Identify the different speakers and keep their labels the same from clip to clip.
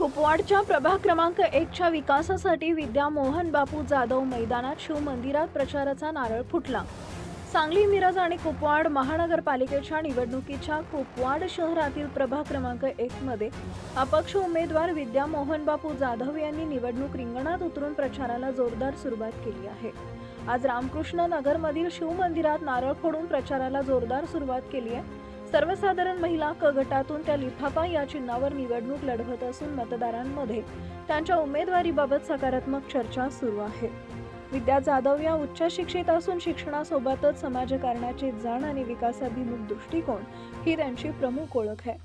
Speaker 1: कुपवाडच्या प्रभाग क्रमांक एकच्या विकासासाठी विद्या मोहन बापू जाधव मैदानात शिवमंदिरात प्रचाराचा नारळ फुटला. सांगली मिरज आणि कुपवाड महानगरपालिकेच्या निवडणुकीच्या कुपवाड शहरातील प्रभाग क्रमांक एक मध्ये अपक्ष उमेदवार विद्या मोहन बापू जाधव यांनी निवडणूक रिंगणात उतरून प्रचाराला जोरदार सुरुवात केली आहे. आज रामकृष्ण नगरमधील शिवमंदिरात नारळ फोडून प्रचाराला जोरदार सुरुवात केली आहे. सर्वसाधारण महिला क गटातून त्या लिफाफा या चिन्हावर निवडणूक लढवत असून मतदारांमध्ये त्यांच्या उमेदवारीबाबत सकारात्मक चर्चा सुरू आहे. विद्या जाधव या उच्च शिक्षित असून शिक्षणासोबतच समाजकारणाची जाण आणि विकासाभिमुख दृष्टिकोन ही त्यांची प्रमुख ओळख आहे.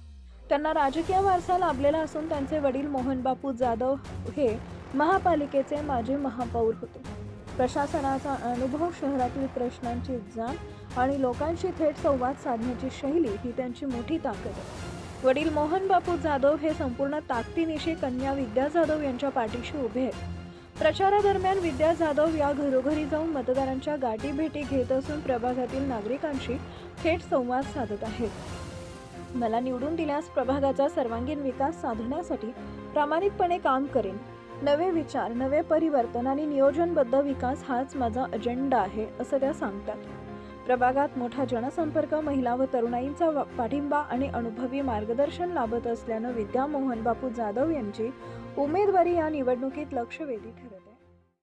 Speaker 1: त्यांना राजकीय वारसा लाभलेला असून त्यांचे वडील मोहन बापू जाधव हे महापालिकेचे माजी महापौर होते. प्रशासनाचा अनुभव शहरातील प्रश्नांची जाण आणि लोकांशी थेट संवाद साधण्याची शैली ही त्यांची मोठी ताकद आहे. वडील मोहन बापू जाधव हे संपूर्ण ताकदीनिशी कन्या विद्या जाधव यांच्या पाठीशी उभे आहेत. प्रचारादरम्यान विद्या जाधव या घरोघरी जाऊन मतदारांच्या गाठी भेटी घेत असून प्रभागातील नागरिकांशी थेट संवाद साधत आहेत. मला निवडून दिल्यास प्रभागाचा सर्वांगीण विकास साधण्यासाठी प्रामाणिकपणे काम करेन. नवे विचार नवे परिवर्तन आणि नियोजनबद्ध विकास हाच माझा अजेंडा आहे असं त्या सांगतात. प्रभागात मोठा जनसंपर्क महिला व तरुणाईंचा पाठिंबा आणि अनुभवी मार्गदर्शन लाभत असल्यानं विद्या मोहन बापू जाधव यांची उमेदवारी या निवडणुकीत लक्षवेधी ठरेल.